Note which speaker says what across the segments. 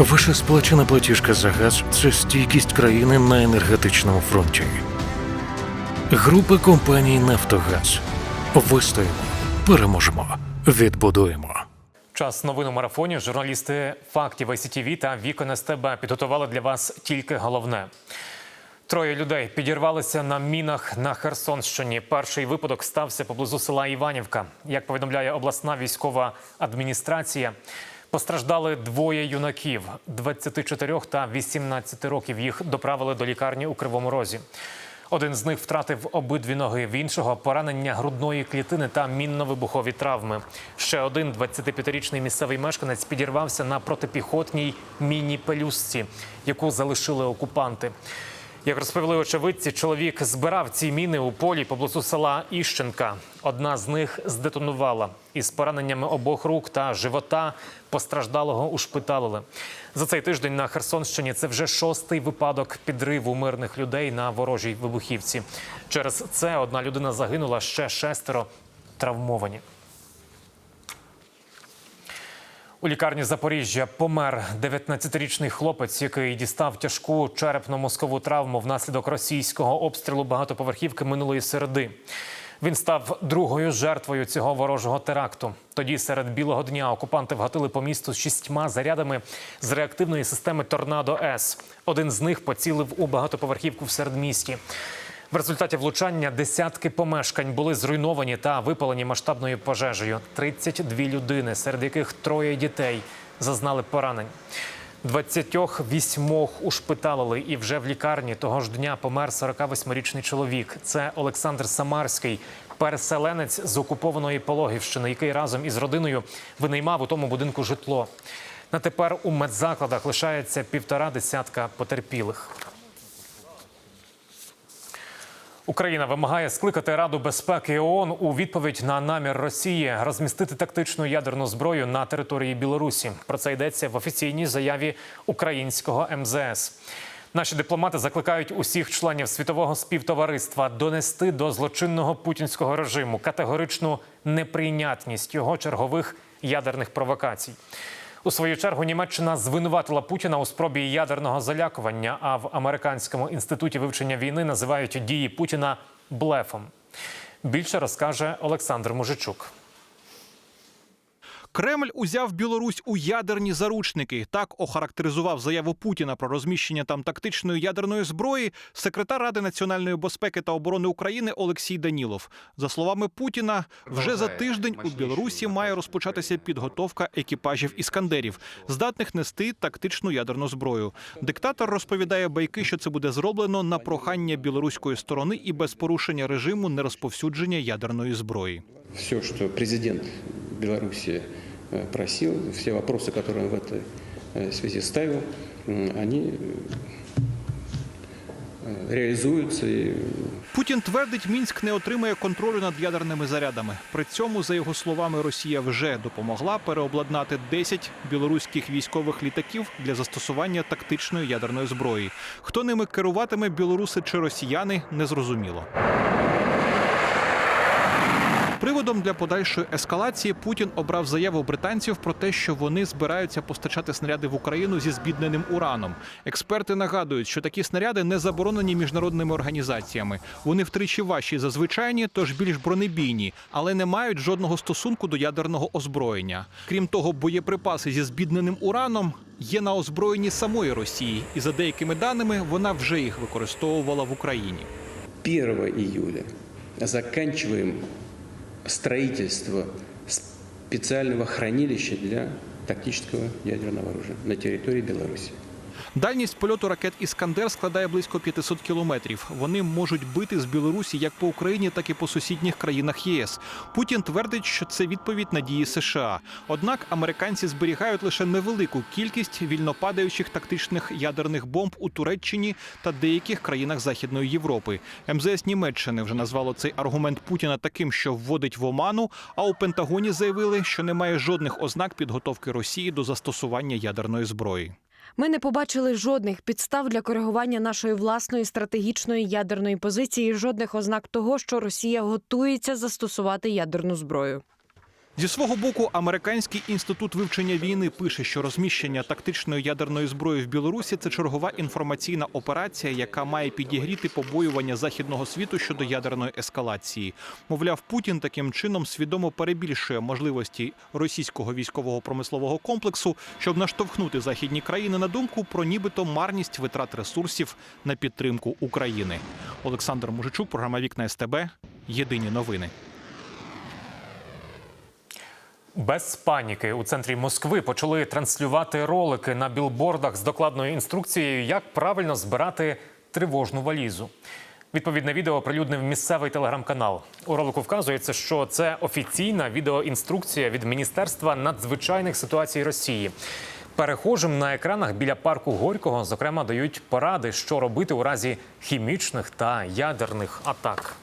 Speaker 1: Ваша сплачена платіжка за газ це стійкість країни на енергетичному фронті. Група компаній Нафтогаз. Вистоїмо, переможемо, відбудуємо.
Speaker 2: Час новин у марафоні. Журналісти фактів ICTV та Вікон СТБ підготували для вас тільки головне. Троє людей підірвалися на мінах на Херсонщині. Перший випадок стався поблизу села Іванівка. Як повідомляє обласна військова адміністрація, постраждали двоє юнаків 24 та 18 років. Їх доправили до лікарні у Кривому Розі. Один з них втратив обидві ноги, в іншого поранення грудної клітини та мінно-вибухові травми. Ще один 25-річний місцевий мешканець підірвався на протипіхотній міні-пелюстці, яку залишили окупанти. Як розповіли очевидці, чоловік збирав ці міни у полі поблизу села Іщенка. Одна з них здетонувала. Із пораненнями обох рук та живота постраждалого ушпиталили. За цей тиждень на Херсонщині це вже шостий випадок підриву мирних людей на ворожій вибухівці. Через це одна людина загинула, ще шестеро травмовані. У лікарні Запоріжжя помер 19-річний хлопець, який дістав тяжку черепно-мозкову травму внаслідок російського обстрілу багатоповерхівки минулої середи. Він став другою жертвою цього ворожого теракту. Тоді серед білого дня окупанти вгатили по місту з шістьма зарядами з реактивної системи Торнадо С. Один з них поцілив у багатоповерхівку в середмісті. В результаті влучання десятки помешкань були зруйновані та випалені масштабною пожежею. 32 людини, серед яких троє дітей, зазнали поранень. 28 ушпиталили, і вже в лікарні того ж дня помер 48-річний чоловік. Це Олександр Самарський, переселенець з окупованої Пологівщини, який разом із родиною винаймав у тому будинку житло. На тепер у медзакладах лишається півтора десятка потерпілих. Україна вимагає скликати Раду безпеки ООН у відповідь на намір Росії розмістити тактичну ядерну зброю на території Білорусі. Про це йдеться в офіційній заяві українського МЗС. Наші дипломати закликають усіх членів світового співтовариства донести до злочинного путінського режиму категоричну неприйнятність його чергових ядерних провокацій. У свою чергу Німеччина звинуватила Путіна у спробі ядерного залякування. А в американському інституті вивчення війни називають дії Путіна блефом. Більше розкаже Олександр Мужичук.
Speaker 3: Кремль узяв Білорусь у ядерні заручники. Так охарактеризував заяву Путіна про розміщення там тактичної ядерної зброї секретар Ради національної безпеки та оборони України Олексій Данілов. За словами Путіна, вже за тиждень у Білорусі має розпочатися підготовка екіпажів іскандерів, здатних нести тактичну ядерну зброю. Диктатор розповідає байки, що це буде зроблено на прохання білоруської сторони і без порушення режиму нерозповсюдження ядерної зброї
Speaker 4: все, что президент Беларуси э, просил, все вопросы, которые он в этой э, связи ставил, м, они э, реализуются. И
Speaker 3: Путін твердить, мінськ не отримає контролю над ядерними зарядами. При цьому, за його словами, Росія вже допомогла переобладнати 10 білоруських військових літаків для застосування тактичної ядерної зброї. Хто ними керуватиме білоруси чи росіяни, незрозуміло. Приводом для подальшої ескалації Путін обрав заяву британців про те, що вони збираються постачати снаряди в Україну зі збідненим ураном. Експерти нагадують, що такі снаряди не заборонені міжнародними організаціями. Вони втричі важчі за звичайні, тож більш бронебійні, але не мають жодного стосунку до ядерного озброєння. Крім того, боєприпаси зі збідненим ураном є на озброєнні самої Росії, і за деякими даними вона вже їх використовувала в Україні.
Speaker 4: 1 июля заканчиваем строительство специального хранилища для тактического ядерного оружия на территории Беларуси.
Speaker 3: Дальність польоту ракет Іскандер складає близько 500 кілометрів. Вони можуть бити з Білорусі як по Україні, так і по сусідніх країнах ЄС. Путін твердить, що це відповідь на дії США. Однак американці зберігають лише невелику кількість вільнопадаючих тактичних ядерних бомб у Туреччині та деяких країнах Західної Європи. МЗС Німеччини вже назвало цей аргумент Путіна таким, що вводить в оману. А у Пентагоні заявили, що немає жодних ознак підготовки Росії до застосування ядерної зброї.
Speaker 5: Ми не побачили жодних підстав для коригування нашої власної стратегічної ядерної позиції, жодних ознак того, що Росія готується застосувати ядерну зброю.
Speaker 3: Зі свого боку, американський інститут вивчення війни пише, що розміщення тактичної ядерної зброї в Білорусі це чергова інформаційна операція, яка має підігріти побоювання західного світу щодо ядерної ескалації. Мовляв, Путін таким чином свідомо перебільшує можливості російського військового промислового комплексу, щоб наштовхнути західні країни на думку про нібито марність витрат ресурсів на підтримку України. Олександр Мужичук, програма Вікна СТБ. Єдині новини.
Speaker 2: Без паніки у центрі Москви почали транслювати ролики на білбордах з докладною інструкцією, як правильно збирати тривожну валізу. Відповідне відео оприлюднив місцевий телеграм-канал. У ролику вказується, що це офіційна відеоінструкція від Міністерства надзвичайних ситуацій Росії. Перехожим на екранах біля парку Горького, зокрема, дають поради, що робити у разі хімічних та ядерних атак.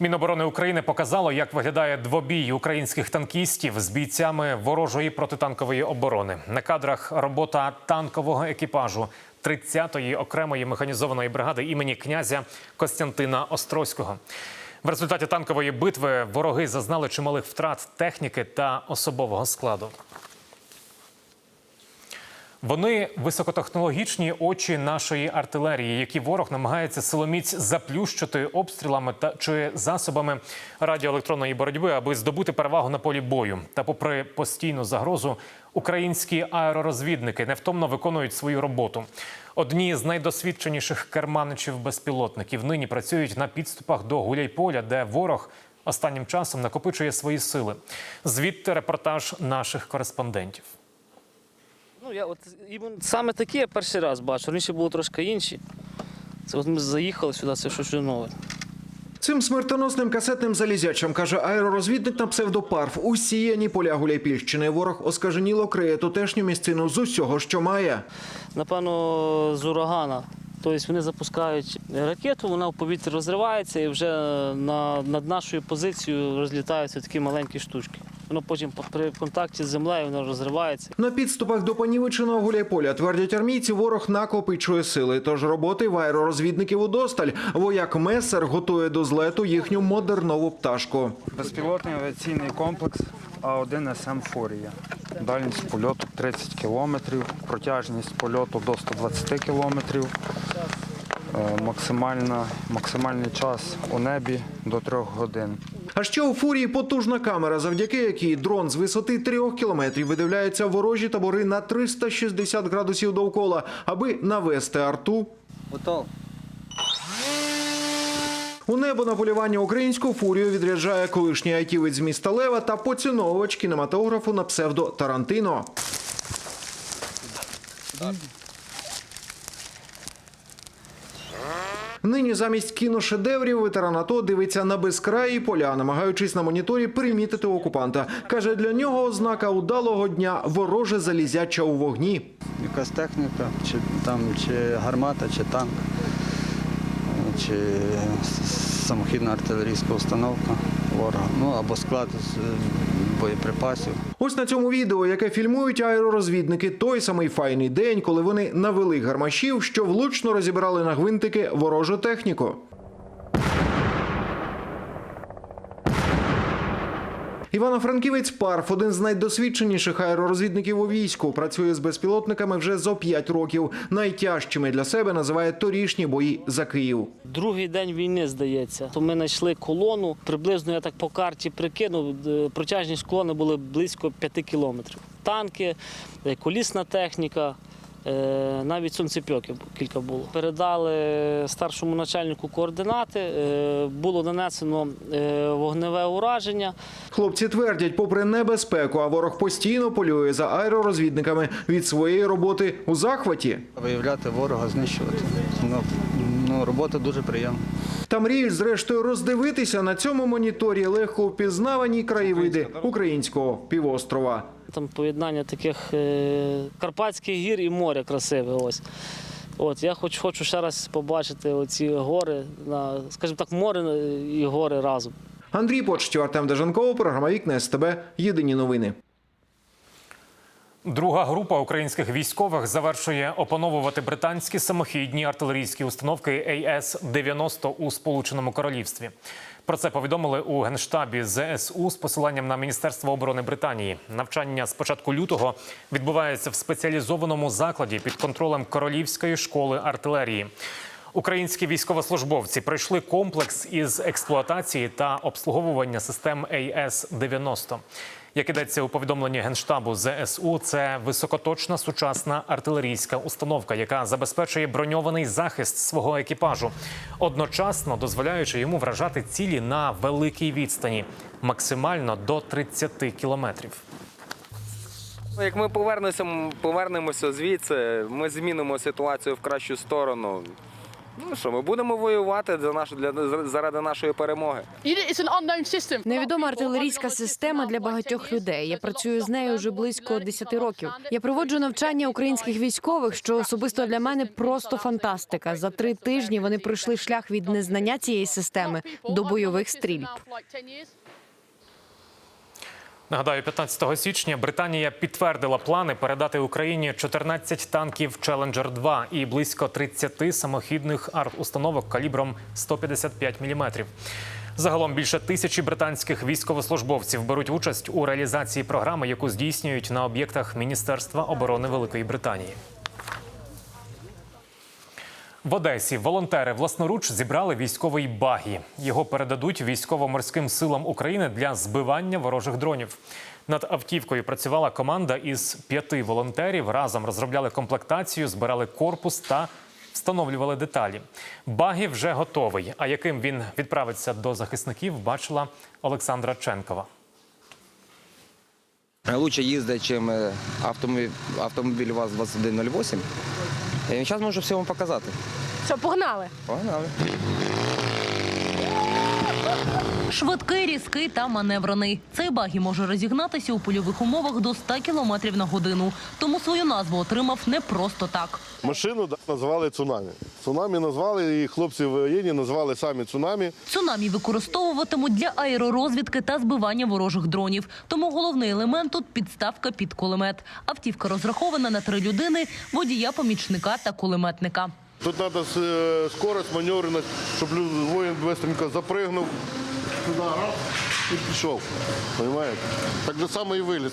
Speaker 2: Міноборони України показало, як виглядає двобій українських танкістів з бійцями ворожої протитанкової оборони. На кадрах робота танкового екіпажу 30-ї окремої механізованої бригади імені князя Костянтина Острозького. В результаті танкової битви вороги зазнали чималих втрат техніки та особового складу. Вони високотехнологічні очі нашої артилерії, які ворог намагається силоміць заплющити обстрілами та чи засобами радіоелектронної боротьби, аби здобути перевагу на полі бою. Та, попри постійну загрозу, українські аеророзвідники невтомно виконують свою роботу. Одні з найдосвідченіших керманичів безпілотників нині працюють на підступах до Гуляйполя, де ворог останнім часом накопичує свої сили. Звідти репортаж наших кореспондентів.
Speaker 6: Я от саме такі я перший раз бачу. Раніше було трошки інші. Це от ми заїхали сюди, це щось нове.
Speaker 7: Цим смертоносним касетним залізячам, каже аеророзвідник на псевдопарф, усіяні поля Гуляйпільщини. Ворог оскаженіло криє тутешню місцину з усього, що має.
Speaker 6: Напевно, з урагана. Тобто вони запускають ракету, вона в повітрі розривається і вже над нашою позицією розлітаються такі маленькі штучки. Воно потім при контакті з землею воно розривається.
Speaker 7: На підступах до понівеченого Гуляйполя твердять армійці, ворог накопичує сили. Тож роботи в аеророзвідників удосталь. Вояк Месер готує до злету їхню модернову пташку.
Speaker 8: Безпілотний авіаційний комплекс А1 СМ Форія. Дальність польоту 30 кілометрів, протяжність польоту до 120 кілометрів. Е, Максимальна, максимальний час у небі до 3 годин.
Speaker 7: А ще у фурії потужна камера, завдяки якій дрон з висоти трьох кілометрів видивляється ворожі табори на 360 градусів довкола, аби навести арту
Speaker 6: Готово.
Speaker 7: У небо на полювання українську фурію відряджає колишній айтівець з міста Лева та поціновувач кінематографу на псевдо Тарантино. Нині замість кіношедеврів ветеран АТО дивиться на безкраї поля, намагаючись на моніторі примітити окупанта. Каже, для нього ознака удалого дня вороже залізяча у вогні.
Speaker 9: якась техніка, чи там чи гармата, чи танк, чи самохідна артилерійська установка ворога, ну або склад боєприпасів.
Speaker 7: Ось на цьому відео, яке фільмують аеророзвідники, той самий файний день, коли вони навели гармашів, що влучно розібрали на гвинтики ворожу техніку. Івано-Франківець Парф, один з найдосвідченіших аеророзвідників у війську, працює з безпілотниками вже зо 5 років. Найтяжчими для себе називає торішні бої за Київ.
Speaker 6: Другий день війни, здається. То ми знайшли колону. Приблизно я так по карті прикинув. е, Протяжність колони були близько 5 кілометрів. Танки, е, колісна техніка. Е, Навіть сонцепьоки кілька було. Передали старшому начальнику координати. е, Було нанесено е, вогневе ураження.
Speaker 7: Хлопці твердять, попри небезпеку, а ворог постійно полює за аеророзвідниками від своєї роботи у захваті.
Speaker 9: Виявляти ворога, знищувати. Ну, ну, робота дуже приємна.
Speaker 7: Та мріють, зрештою, роздивитися на цьому моніторі легко впізнавані краєвиди українського півострова.
Speaker 6: Там поєднання таких е, Карпатських гір і моря красиве. Ось. От, я хоч хочу ще раз побачити оці гори, на, скажімо так, море і гори разом.
Speaker 7: Андрій Почтів, Артем Дежанков, програма Вікна СТБ. Єдині новини.
Speaker 2: Друга група українських військових завершує опановувати британські самохідні артилерійські установки АС-90 у Сполученому Королівстві. Про це повідомили у генштабі ЗСУ з посиланням на Міністерство оборони Британії. Навчання з початку лютого відбувається в спеціалізованому закладі під контролем Королівської школи артилерії. Українські військовослужбовці пройшли комплекс із експлуатації та обслуговування систем АС-90. Як ідеться у повідомленні генштабу ЗСУ, це високоточна сучасна артилерійська установка, яка забезпечує броньований захист свого екіпажу, одночасно дозволяючи йому вражати цілі на великій відстані, максимально до 30 кілометрів.
Speaker 10: Як ми повернемося, повернемося звідси, ми змінимо ситуацію в кращу сторону. Ну що, ми будемо воювати для наш, для, заради нашої перемоги.
Speaker 5: Невідома артилерійська система для багатьох людей. Я працюю з нею вже близько 10 років. Я проводжу навчання українських військових, що особисто для мене просто фантастика. За три тижні вони пройшли шлях від незнання цієї системи до бойових стрільб.
Speaker 2: Нагадаю, 15 січня Британія підтвердила плани передати Україні 14 танків Challenger 2 і близько 30 самохідних арт-установок калібром 155 мм. Загалом більше тисячі британських військовослужбовців беруть участь у реалізації програми, яку здійснюють на об'єктах Міністерства оборони Великої Британії. В Одесі волонтери власноруч зібрали військовий багі. Його передадуть військово-морським силам України для збивання ворожих дронів. Над автівкою працювала команда із п'яти волонтерів. Разом розробляли комплектацію, збирали корпус та встановлювали деталі. Багі вже готовий. А яким він відправиться до захисників, бачила Олександра Ченкова.
Speaker 11: Лучше їздить, ніж автомобіль, автомобіль ВАЗ-2108. Зараз можу все вам показати.
Speaker 5: Що погнали?
Speaker 11: Погнали.
Speaker 12: Швидкий, різкий та маневрений. Цей багі може розігнатися у польових умовах до 100 км на годину. Тому свою назву отримав не просто так.
Speaker 13: Машину назвали цунамі. Цунамі назвали, і хлопці в воєнні назвали самі цунамі.
Speaker 12: Цунамі використовуватимуть для аеророзвідки та збивання ворожих дронів. Тому головний елемент тут підставка під кулемет. Автівка розрахована на три людини: водія, помічника та кулеметника.
Speaker 13: Тут треба е, скорость, маневреність, щоб воїн быстренько запригнув туди, раз, і пішов. Понимаєте? Так же само і виліз.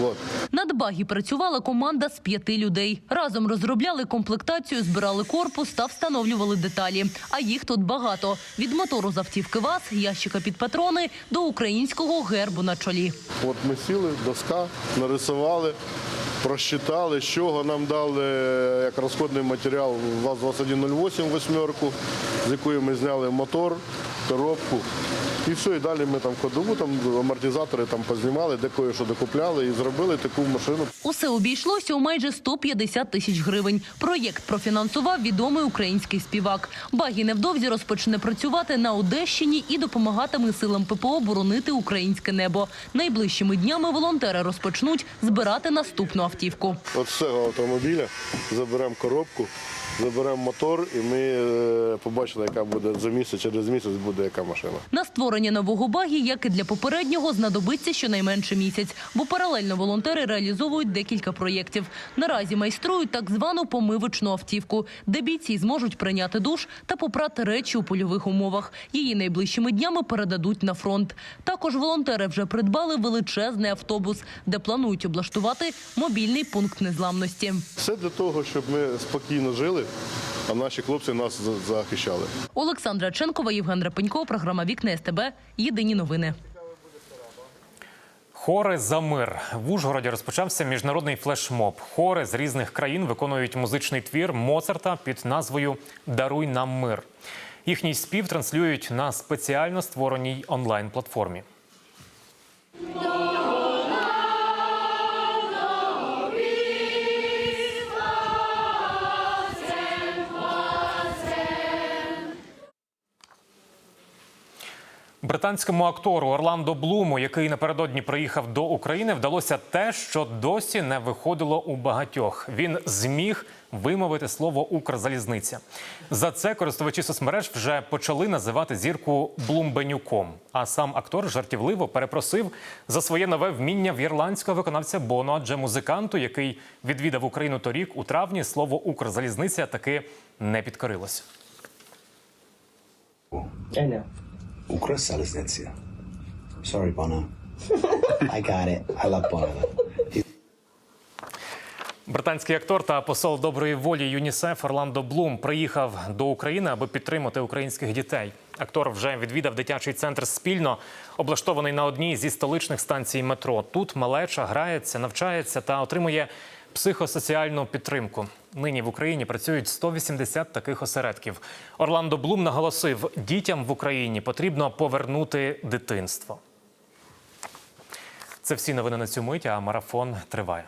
Speaker 13: Вот.
Speaker 12: Над багі працювала команда з п'яти людей. Разом розробляли комплектацію, збирали корпус та встановлювали деталі. А їх тут багато: від мотору з автівки ВАЗ, ящика під патрони до українського гербу на чолі.
Speaker 13: От ми сіли, доска, нарисували, просчитали, з чого нам дали е, як розходний матеріал ВАЗ-2108 восьмерку, з якої ми зняли мотор, коробку. І все, і далі ми там ходову, там амортизатори там познімали, де кое що докупляли і зробили таку машину.
Speaker 12: Усе обійшлося у майже 150 тисяч гривень. Проєкт профінансував відомий український співак. Багі невдовзі розпочне працювати на Одещині і допомагатиме силам ППО боронити українське небо. Найближчими днями волонтери розпочнуть збирати наступну автівку.
Speaker 13: От з цього автомобіля заберемо коробку, заберемо мотор, і ми е, побачили, яка буде за місяць, через місяць буде яка машина.
Speaker 12: На створення нового багі, як і для попереднього, знадобиться щонайменше місяць, бо паралельно волонтери реалізовують декілька проєктів. Наразі майструють так звану помивочну автівку, де бійці зможуть прийняти душ та попрати речі у польових умовах. Її найближчими днями передадуть на фронт. Також волонтери вже придбали величезний автобус, де планують облаштувати мобільний пункт незламності.
Speaker 13: Все для того, щоб ми спокійно жили, а наші хлопці нас захищали.
Speaker 12: Олександра Ченкова, Євген Рапенько, програма Вікне СТБ. Єдині новини.
Speaker 2: Хори за мир в Ужгороді розпочався міжнародний флешмоб. Хори з різних країн виконують музичний твір Моцарта під назвою Даруй нам мир. Їхній спів транслюють на спеціально створеній онлайн-платформі. Британському актору Орландо Блуму, який напередодні приїхав до України, вдалося те, що досі не виходило у багатьох. Він зміг вимовити слово Укрзалізниця. За це користувачі соцмереж вже почали називати зірку Блумбенюком. А сам актор жартівливо перепросив за своє нове вміння в ірландського виконавця Боно, адже музиканту, який відвідав Україну торік у травні, слово Укрзалізниця таки не підкорилося.
Speaker 14: Укрзалізниця. Sorry, Bono. I got it. I love Bono.
Speaker 2: Британський актор та посол доброї волі ЮНІСЕФ Орландо Блум приїхав до України, аби підтримати українських дітей. Актор вже відвідав дитячий центр спільно, облаштований на одній зі столичних станцій метро. Тут малеча грається, навчається та отримує психосоціальну підтримку. Нині в Україні працюють 180 таких осередків. Орландо Блум наголосив, дітям в Україні потрібно повернути дитинство. Це всі новини на цю мить, а марафон триває.